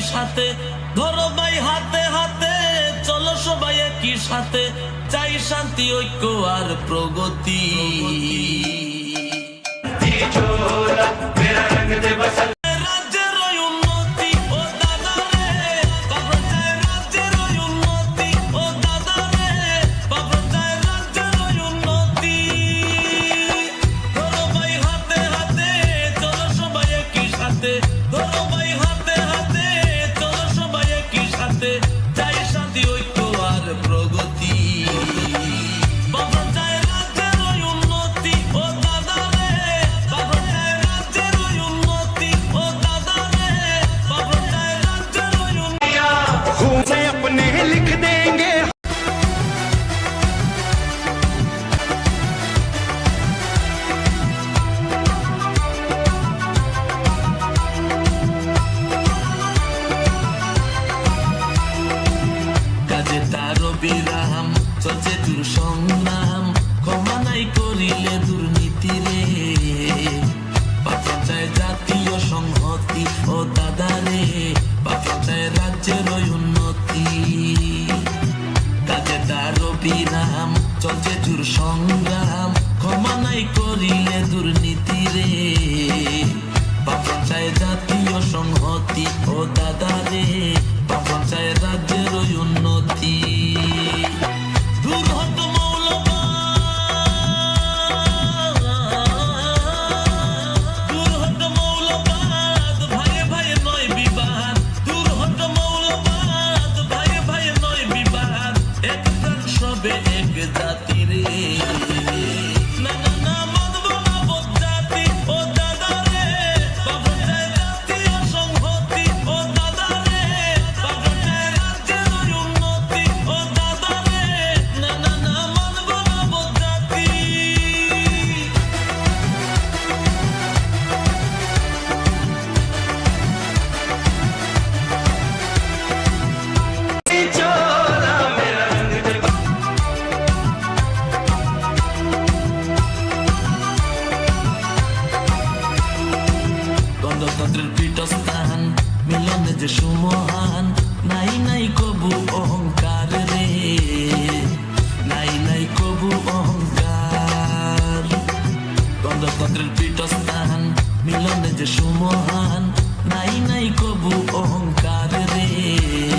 সাথে। ধরো ভাই হাতে হাতে। চলো সবাই একই সাথে। চাই শান্তি ঐক্য আর প্রগতি। বিরাম, চলছে দূর সংগ্রাম। ক্ষমা নাই করিলে দুর্নীতি রে। বাঁচা চায় জাতীয় সংহতি ও দাদা রে। বাঁচা চায় রাজ্যের উন্নতি। কাজে তারও বিরাম, চলছে দূর সংগ্রাম। ক্ষমা নাই করিলে দুর্নীতি রে। বাবা চায় জাতীয় সংহতি ও দাদা রে। Sunday. যে সুমহান, নাই নাই কবু অহংকার রে। নাই নাই কবু অহংকার। দ্বন্দ্বতন্ত্রের পীঠস্থান, মিলনে যে সুমহান, নাই নাই কবু অহংকার রে।